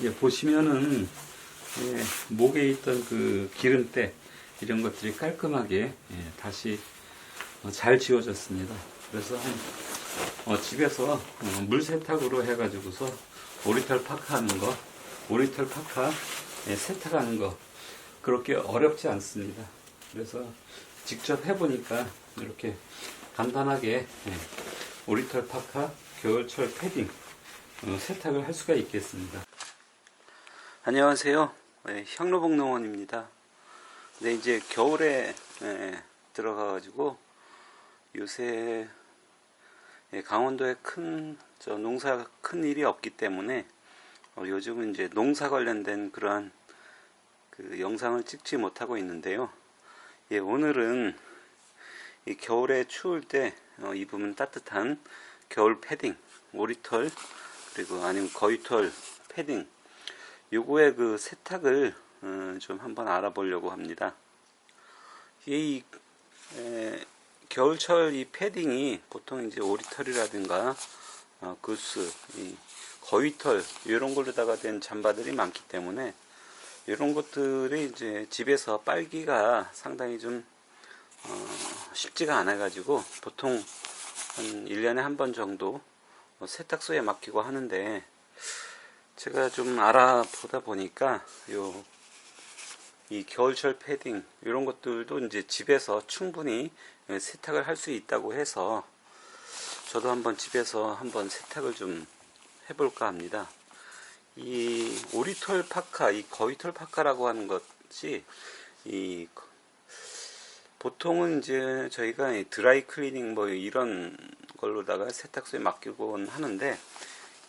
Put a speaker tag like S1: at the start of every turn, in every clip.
S1: 예, 보시면은 예, 목에 있던 그 기름때 이런 것들이 깔끔하게 예, 다시 어, 잘 지워졌습니다. 그래서 어, 집에서 어, 물 세탁으로 해가지고서 오리털 파카 하는 거, 오리털 파카 예, 세탁하는 거 그렇게 어렵지 않습니다. 그래서 직접 해보니까 이렇게 간단하게 예, 오리털 파카 겨울철 패딩 어, 세탁을 할 수가 있겠습니다. 안녕하세요. 네, 향로복농원입니다. 네, 이제 겨울에 예, 들어가가지고 요새 예, 강원도에 큰 저 농사 큰 일이 없기 때문에 어, 요즘은 이제 농사 관련된 그러한 그 영상을 찍지 못하고 있는데요. 예, 오늘은 이 겨울에 추울 때 어, 입으면 따뜻한 겨울 패딩, 오리털 그리고 아니면 거위털 패딩 요거의 그 세탁을 어, 좀 한번 알아보려고 합니다. 이 에, 겨울철 이 패딩이 보통 이제 오리털이라든가 어, 구스, 이 거위털 이런 걸로다가 된 잠바들이 많기 때문에 이런 것들이 이제 집에서 빨기가 상당히 좀 어, 쉽지가 않아 가지고 보통 한 1년에 한 번 정도 어, 세탁소에 맡기고 하는데 제가 좀 알아보다 보니까 요 이 겨울철 패딩 이런 것들도 이제 집에서 충분히 예, 세탁을 할 수 있다고 해서 저도 한번 집에서 한번 세탁을 좀 해볼까 합니다. 이 오리털 파카, 이 거위털 파카라고 하는 것이 이 보통은 이제 저희가 이 드라이 클리닝 뭐 이런 걸로다가 세탁소에 맡기곤 하는데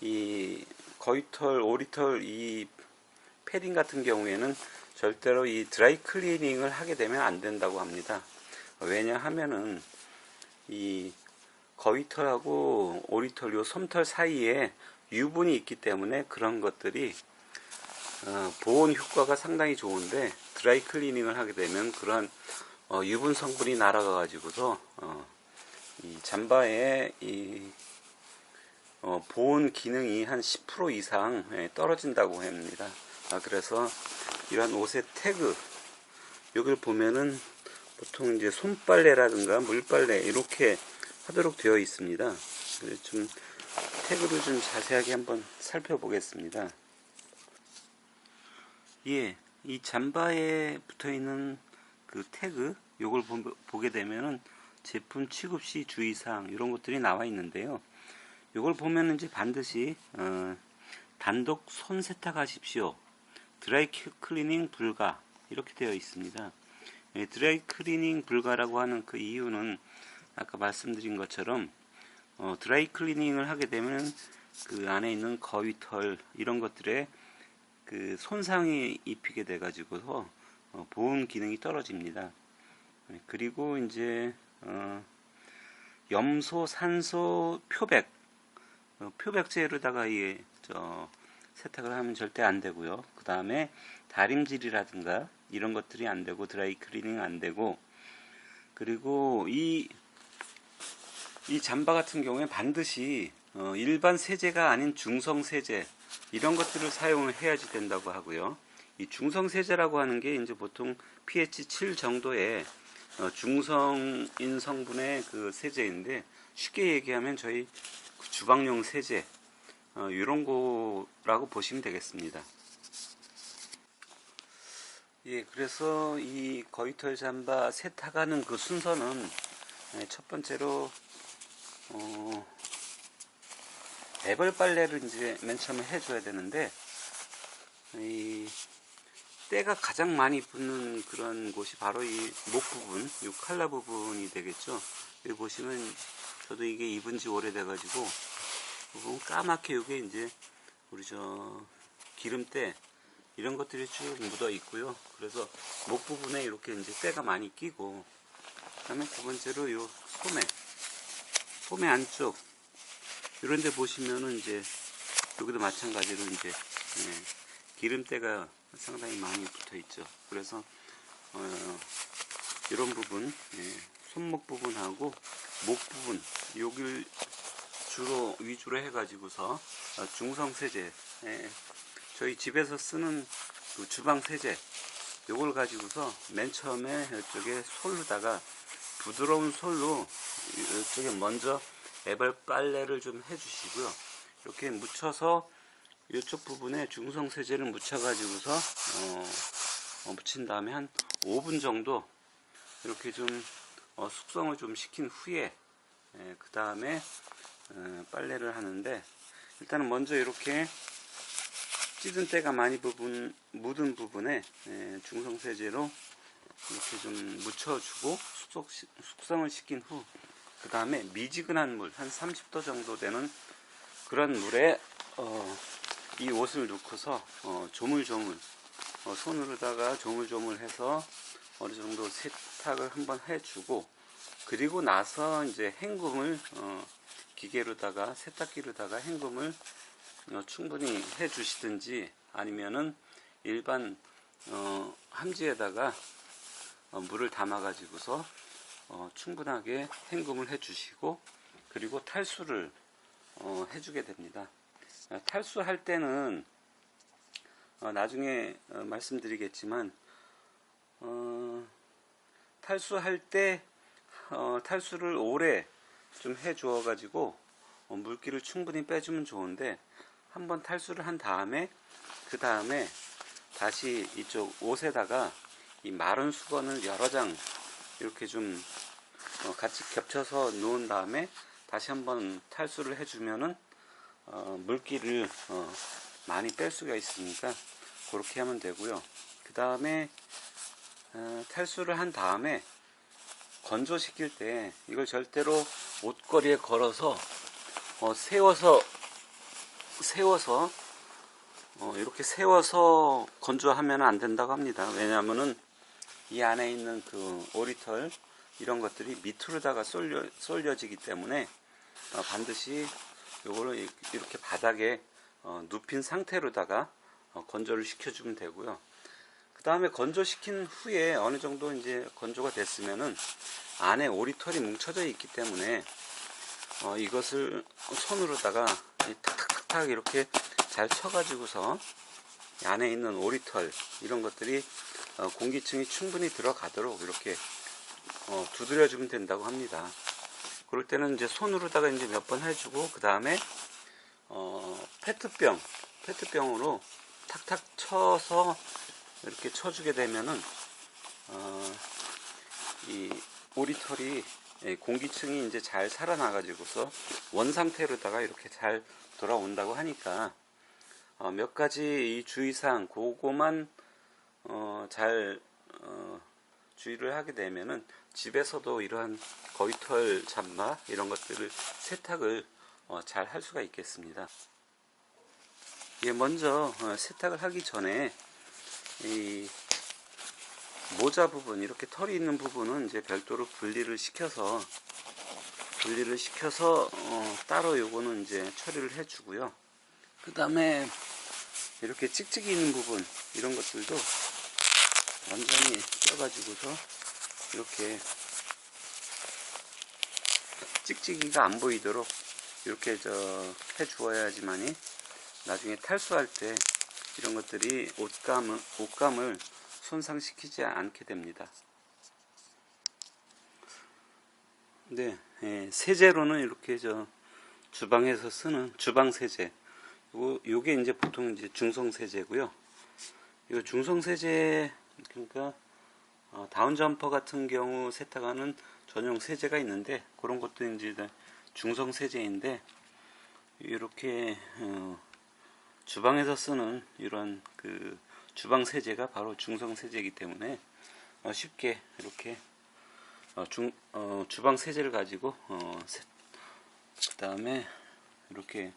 S1: 이 거위털, 오리털 이 패딩 같은 경우에는 절대로 이 드라이 클리닝을 하게 되면 안 된다고 합니다. 왜냐하면은 이 거위털하고 오리털 요 솜털 사이에 유분이 있기 때문에 그런 것들이 어, 보온 효과가 상당히 좋은데 드라이 클리닝을 하게 되면 그런 어, 유분 성분이 날아가 가지고서 어, 이 잠바의 이 어, 보온 기능이 한 10% 이상 예, 떨어진다고 합니다. 아, 그래서 이런 옷의 태그 여기를 보면은 보통 이제 손빨래라든가 물빨래 이렇게 하도록 되어 있습니다. 좀 태그를 좀 자세하게 한번 살펴보겠습니다. 예, 이 잠바에 붙어 있는 그 태그 요걸 보- 보게 되면은 제품 취급 시 주의사항 이런 것들이 나와 있는데요. 요걸 보면은 이제 반드시 어, 단독 손 세탁하십시오. 드라이 큐- 클리닝 불가 이렇게 되어 있습니다. 예, 드라이 클리닝 불가라고 하는 그 이유는 아까 말씀드린 것처럼 어, 드라이 클리닝을 하게 되면 그 안에 있는 거위털 이런 것들에 그 손상이 입히게 돼 가지고서 어, 보온 기능이 떨어집니다. 예, 그리고 이제 어, 염소, 산소, 표백 어, 표백제로다가 이 저 세탁을 하면 절대 안 되고요. 그 다음에 다림질이라든가 이런 것들이 안 되고 드라이 클리닝 안 되고 그리고 이 이 잠바 같은 경우에 반드시 어, 일반 세제가 아닌 중성 세제 이런 것들을 사용을 해야지 된다고 하고요. 이 중성 세제라고 하는 게 이제 보통 pH 7 정도의 어, 중성인 성분의 그 세제인데 쉽게 얘기하면 저희 그 주방용 세제 어, 이런 거라고 보시면 되겠습니다. 예, 그래서 이 거위털 잠바 세탁하는 그 순서는 예, 첫 번째로 어, 애벌 빨래를 이제 맨 처음에 해줘야 되는데 이 때가 가장 많이 붙는 그런 곳이 바로 이 목 부분, 이 칼라 부분이 되겠죠. 여기 보시면 저도 이게 입은 지 오래돼가지고 부분 까맣게 이게 이제 우리 저 기름때 이런 것들이 쭉 묻어 있고요. 그래서 목 부분에 이렇게 이제 때가 많이 끼고 그다음에 두 번째로 요 소매 소매 안쪽 이런 데 보시면은 이제 여기도 마찬가지로 이제 예, 기름때가 상당히 많이 붙어 있죠. 그래서 어, 이런 부분 예, 손목 부분하고 목 부분 여길 주로 위주로 해가지고서 어, 중성 세제 예, 저희 집에서 쓰는 그 주방 세제 요걸 가지고서 맨 처음에 이쪽에 솔로다가 부드러운 솔로 이쪽에 먼저 애벌 빨래를 좀 해주시고요. 이렇게 묻혀서 이쪽 부분에 중성 세제를 묻혀 가지고서 어, 어, 묻힌 다음에 한 5분 정도 이렇게 좀 어, 숙성을 좀 시킨 후에 그 다음에 어, 빨래를 하는데 일단은 먼저 이렇게 찌든 때가 많이 부분, 묻은 부분에 예, 중성 세제로 이렇게 좀 묻혀주고 숙성, 숙성을 시킨 후 그 다음에 미지근한 물 한 30도 정도 되는 그런 물에 어, 이 옷을 넣고서 어, 조물조물 어, 손으로다가 조물조물해서 어느 정도 세탁을 한번 해주고 그리고 나서 이제 헹굼을 어, 기계로다가 세탁기로다가 헹굼을 어, 충분히 해주시든지 아니면은 일반 어, 함지에다가 어, 물을 담아 가지고서 어, 충분하게 헹굼을 해주시고 그리고 탈수를 어, 해주게 됩니다. 어, 탈수할 때는 어, 나중에 어, 말씀드리겠지만 어, 탈수할 때 어, 탈수를 오래 좀 해 주어 가지고 어, 물기를 충분히 빼주면 좋은데 한번 탈수를 한 다음에 그 다음에 다시 이쪽 옷에다가 이 마른 수건을 여러 장 이렇게 좀 어, 같이 겹쳐서 놓은 다음에 다시 한번 탈수를 해주면은 어, 물기를 어, 많이 뺄 수가 있으니까 그렇게 하면 되고요. 그 다음에 어, 탈수를 한 다음에 건조시킬 때 이걸 절대로 옷걸이에 걸어서 어, 세워서 세워서 어, 이렇게 세워서 건조하면 안 된다고 합니다. 왜냐하면은 이 안에 있는 그 오리털 이런 것들이 밑으로다가 쏠려 쏠려지기 때문에 어, 반드시 요거를 이렇게 바닥에 어, 눕힌 상태로다가 어, 건조를 시켜주면 되고요. 그 다음에 건조시킨 후에 어느 정도 이제 건조가 됐으면은 안에 오리털이 뭉쳐져 있기 때문에 어, 이것을 손으로다가 이 탁탁탁탁 이렇게 잘 쳐가지고서 이 안에 있는 오리털 이런 것들이 어, 공기층이 충분히 들어가도록 이렇게 어, 두드려주면 된다고 합니다. 그럴 때는 이제 손으로다가 이제 몇 번 해주고 그 다음에 어, 페트병 페트병으로 탁탁 쳐서 이렇게 쳐주게 되면은 어, 이 오리털이 예, 공기층이 이제 잘 살아나가지고서 원 상태로다가 이렇게 잘 돌아온다고 하니까 어, 몇 가지 이 주의사항 그거만 어, 잘 어, 주의를 하게 되면은 집에서도 이러한 거위털 잡마 이런 것들을 세탁을 어, 잘 할 수가 있겠습니다. 예, 먼저 어, 세탁을 하기 전에 이 모자 부분 이렇게 털이 있는 부분은 이제 별도로 분리를 시켜서 분리를 시켜서 어, 따로 요거는 이제 처리를 해 주고요. 그 다음에 이렇게 찍찍이 있는 부분 이런 것들도 완전히 떼가지고서 이렇게 찍찍이가 안 보이도록 이렇게 저 해 주어야지만이 나중에 탈수할 때 이런 것들이 옷감을, 옷감을 손상시키지 않게 됩니다. 네, 예, 세제로는 이렇게 저 주방에서 쓰는 주방 세제. 요 요게 이제 보통 이제 중성 세제고요. 이 중성 세제 그러니까 어, 다운 점퍼 같은 경우 세탁하는 전용 세제가 있는데 그런 것도 이제 다 중성 세제인데 이렇게 어, 주방에서 쓰는 이런 그 주방 세제가 바로 중성 세제이기 때문에 어, 쉽게 이렇게 어, 중, 어, 주방 세제를 가지고 어, 그 다음에 이렇게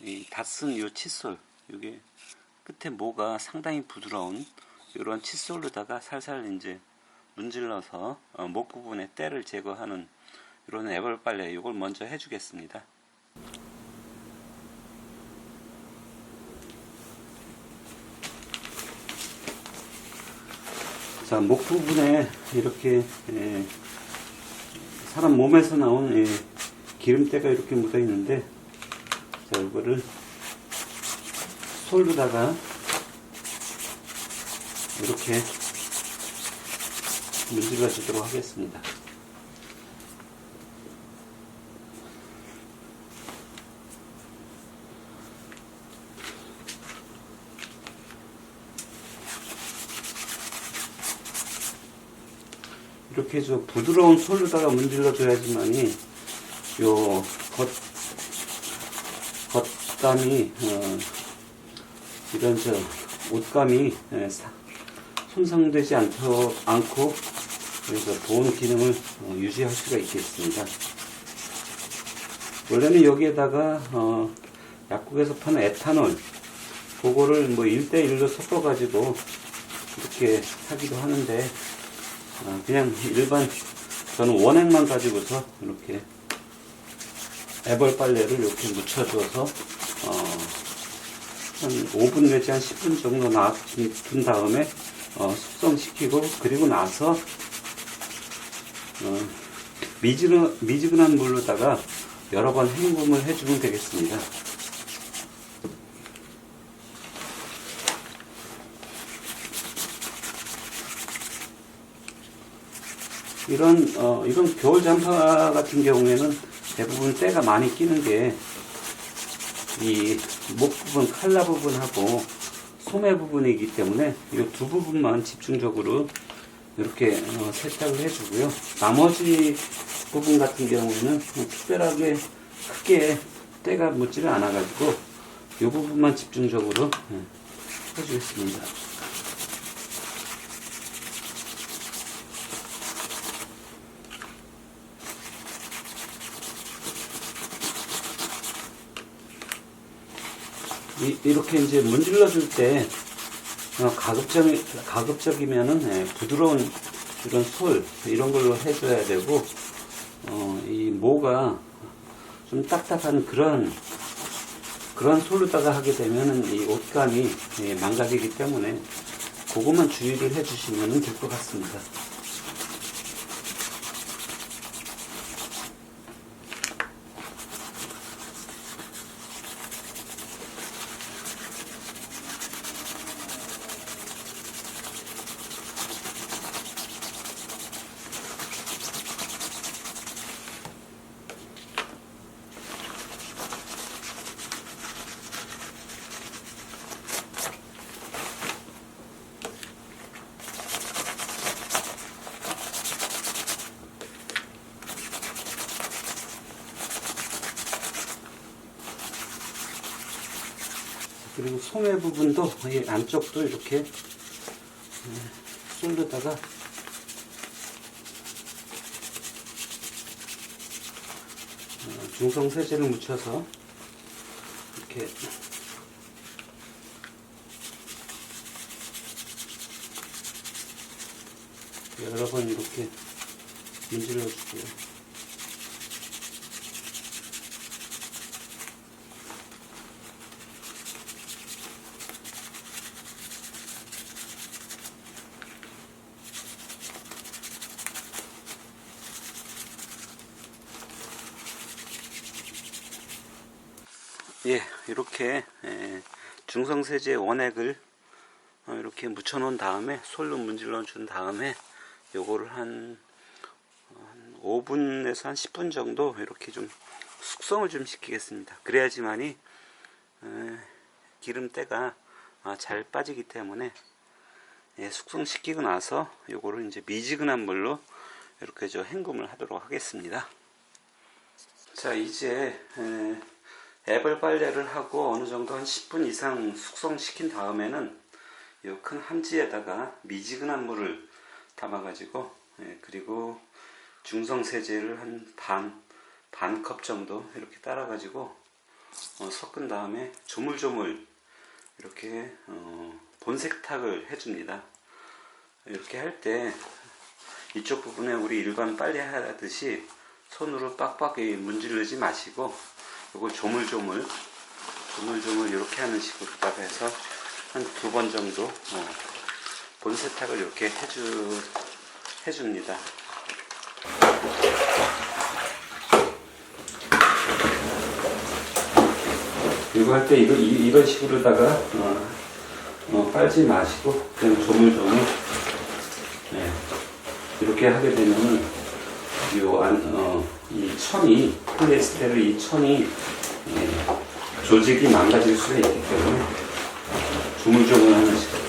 S1: 이다쓴요 칫솔 요게 끝에 모가 상당히 부드러운 이런 칫솔로다가 살살 이제 문질러서 어, 목 부분에 때를 제거하는 이런 애벌 빨래 이걸 먼저 해주겠습니다. 자, 목 부분에 이렇게 예, 사람 몸에서 나온 예, 기름때가 이렇게 묻어 있는데 자, 이거를 솔로다가 이렇게 문질러 주도록 하겠습니다. 이렇게 저 부드러운 솔로다가 문질러 줘야지만이 요 겉, 겉감이 어, 이런 저 옷감이 예, 사- 손상되지 않도, 않고 그래서 보온 기능을 어, 유지할 수가 있겠습니다. 원래는 여기에다가 어, 약국에서 파는 에탄올 그거를 뭐 1대1로 섞어가지고 이렇게 하기도 하는데 어, 그냥 일반 저는 원액만 가지고서 이렇게 애벌 빨래를 이렇게 묻혀줘서 어, 한 5분 내지 한 10분 정도 놔둔 다음에 어, 숙성시키고 그리고 나서 어, 미지근, 미지근한 물로다가 여러 번 헹굼을 해주면 되겠습니다. 이런 어, 이런 겨울 잠바 같은 경우에는 대부분 때가 많이 끼는 게 이 목 부분, 칼라 부분하고 소매 부분이기 때문에 이 두 부분만 집중적으로 이렇게 어, 세탁을 해주고요. 나머지 부분 같은 경우에는 뭐 특별하게 크게 때가 묻지를 않아가지고 이 부분만 집중적으로 예, 해주겠습니다. 이, 이렇게 이제 문질러 줄때 어, 가급적 가급적이면은 예, 부드러운 이런 솔 이런 걸로 해줘야 되고 어, 이 모가 좀 딱딱한 그런 그런 솔로다가 하게 되면은 이 옷감이 예, 망가지기 때문에 그것만 주의를 해주시면 될 것 같습니다. 그리고 소매 부분도 이 안쪽도 이렇게 예, 솔로다가 어, 중성 세제를 묻혀서 이렇게 여러 번 이렇게 문질러 주고요. 예, 이렇게 예, 중성세제 원액을 어, 이렇게 묻혀 놓은 다음에 솔로 문질러 준 다음에 요거를 한, 한 5분에서 한 10분 정도 이렇게 좀 숙성을 좀 시키겠습니다. 그래야지만이 에, 기름때가 아, 잘 빠지기 때문에 예, 숙성시키고 나서 요거를 이제 미지근한 물로 이렇게 저 헹굼을 하도록 하겠습니다. 자 이제 에, 애벌 빨래를 하고 어느 정도 한 10분 이상 숙성시킨 다음에는 이 큰 함지에다가 미지근한 물을 담아 가지고 그리고 중성 세제를 한 반 반 컵 정도 이렇게 따라 가지고 어, 섞은 다음에 조물조물 이렇게 어, 본색탁을 해줍니다. 이렇게 할 때 이쪽 부분에 우리 일반 빨래 하듯이 손으로 빡빡 문지르지 마시고 이걸 조물조물 조물조물 이렇게 하는 식으로 해서 한 두 번 정도 어, 본 세탁을 이렇게 해주 해줍니다. 이거 할 때 이거 이, 런 식으로다가 어, 어, 빨지 마시고 그냥 조물조물 네. 이렇게 하게 되면은 요 안 어, 이 천이 폴리에스테르 이 천이 예, 조직이 망가질 수가 있기 때문에 조물조물 하는 식으로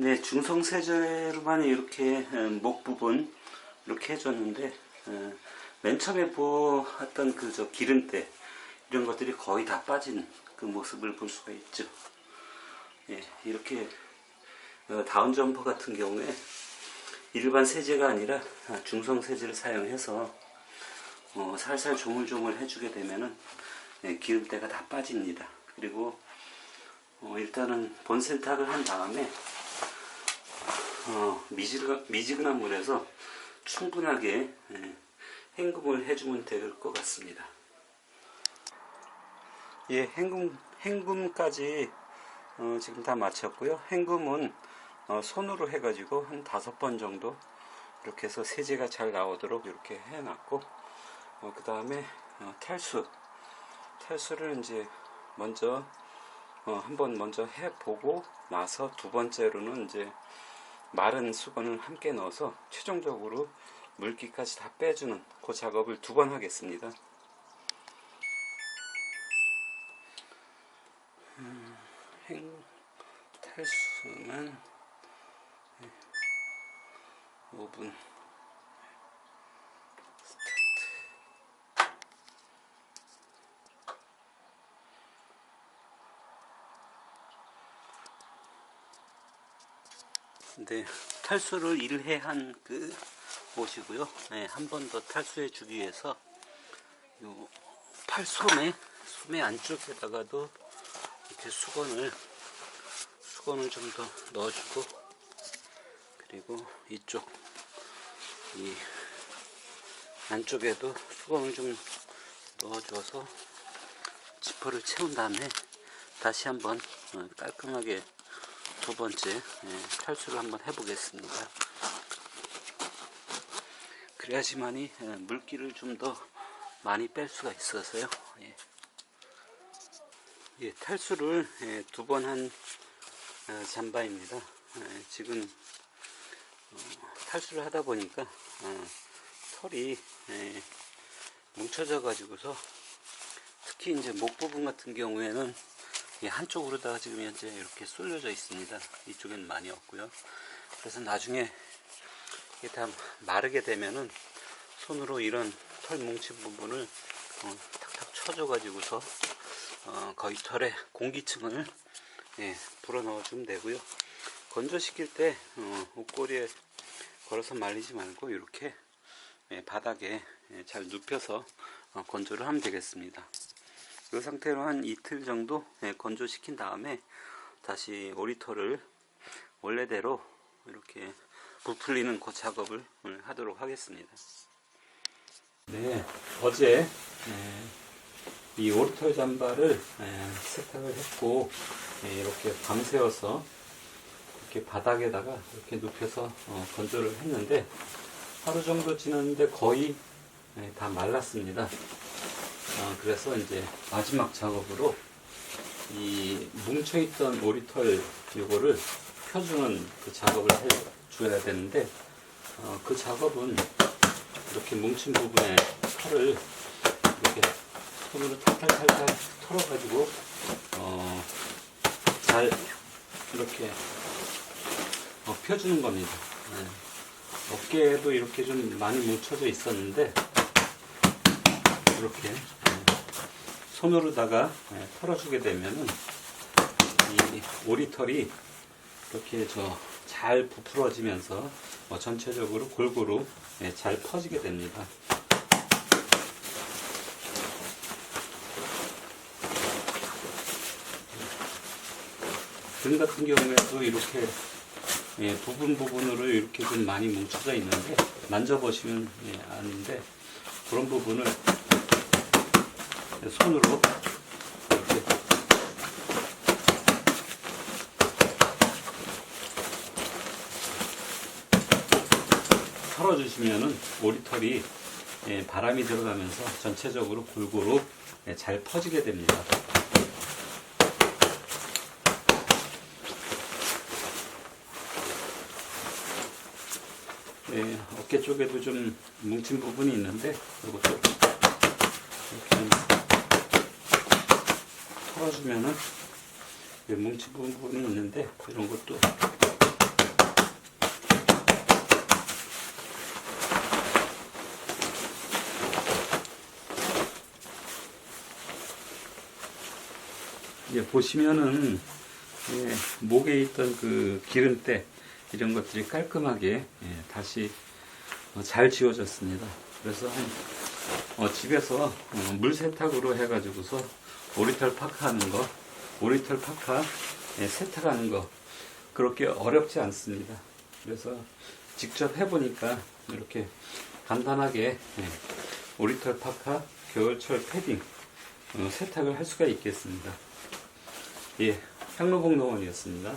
S1: 네, 중성세제로만 이렇게 어, 목 부분 이렇게 해줬는데 어, 맨 처음에 보았던 그 저 기름때 이런 것들이 거의 다 빠진 그 모습을 볼 수가 있죠. 예, 이렇게 어, 다운 점퍼 같은 경우에 일반 세제가 아니라 아, 중성 세제를 사용해서 어, 살살 조물조물 해주게 되면은 예, 기름때가 다 빠집니다. 그리고 어, 일단은 본센탁을 한 다음에 어, 미지근, 미지근한 물에서 충분하게 예, 헹굼을 해주면 될 것 같습니다. 예, 헹굼, 헹굼까지 어, 지금 다 마쳤고요. 헹굼은 어, 손으로 해가지고 한 다섯 번 정도 이렇게 해서 세제가 잘 나오도록 이렇게 해놨고 그 다음에 탈수 탈수를 이제 먼저 어, 한번 먼저 해보고 나서 두 번째로는 이제 마른 수건을 함께 넣어서 최종적으로 물기까지 다 빼주는 그 작업을 두 번 하겠습니다. 음, 행, 탈수는 5분 네, 탈수를 1회 한 그 옷이고요. 네, 한 번 더 탈수해 주기 위해서 요 팔소매 소매 안쪽에다가도 이렇게 수건을 수건을 좀 더 넣어주고 그리고 이쪽 이 안쪽에도 수건을 좀 넣어줘서 지퍼를 채운 다음에 다시 한번 어, 깔끔하게 두 번째 예, 탈수를 한번 해보겠습니다. 그래야지만이 예, 물기를 좀 더 많이 뺄 수가 있어서요. 예. 예, 탈수를 예, 두번한 어, 잠바입니다. 예, 지금 어, 탈수를 하다 보니까 어, 털이 예, 뭉쳐져 가지고서 특히 이제 목 부분 같은 경우에는 이 한쪽으로다가 지금 현재 이렇게 쏠려져 있습니다. 이쪽엔 많이 없고요. 그래서 나중에 이게 다 마르게 되면은 손으로 이런 털 뭉친 부분을 어, 탁탁 쳐줘 가지고서 어, 거의 털에 공기층을 예, 불어 넣어 주면 되고요. 건조시킬 때 어, 옷걸이에 걸어서 말리지 말고 이렇게 예, 바닥에 예, 잘 눕혀서 어, 건조를 하면 되겠습니다. 이 상태로 한 이틀 정도 예, 건조시킨 다음에 다시 오리털을 원래대로 이렇게 부풀리는 그 작업을 하도록 하겠습니다. 네, 어제 예, 이 오리털 잠바를 예, 세탁을 했고 예, 이렇게 밤새워서 이렇게 바닥에다가 이렇게 눕혀서 어, 건조를 했는데 하루 정도 지났는데 거의 예, 다 말랐습니다. 어, 그래서 이제 마지막 작업으로 이 뭉쳐있던 오리털 요거를 펴주는 그 작업을 해줘야 되는데 어, 그 작업은 이렇게 뭉친 부분에 털을 이렇게 손으로 탈탈탈탈 털어가지고 어, 잘 이렇게 어, 펴주는 겁니다. 네. 어깨에도 이렇게 좀 많이 뭉쳐져 있었는데 이렇게 손으로다가 예, 털어주게 되면은 이 오리털이 이렇게 저 잘 부풀어지면서 어, 전체적으로 골고루 예, 잘 퍼지게 됩니다. 등 같은 경우에도 이렇게 예, 부분 부분으로 이렇게 좀 많이 뭉쳐져 있는데 만져보시면 예, 아는데 그런 부분을 손으로 이렇게 털어주시면은 오리털이 예, 바람이 들어가면서 전체적으로 골고루 예, 잘 퍼지게 됩니다. 네, 어깨 쪽에도 좀 뭉친 부분이 있는데 이것도 이렇게 좀 털어주면은 네, 뭉친 부분이 있는데 이런 것도 예, 보시면은 예, 목에 있던 그 기름때 이런 것들이 깔끔하게 예, 다시 어, 잘 지워졌습니다. 그래서 한, 어, 집에서 어, 물 세탁으로 해가지고서 오리털 파카 하는 거, 오리털 파카 예, 세탁하는 거 그렇게 어렵지 않습니다. 그래서 직접 해보니까 이렇게 간단하게 예, 오리털 파카 겨울철 패딩 어, 세탁을 할 수가 있겠습니다. 예, 향로봉 농원이었습니다.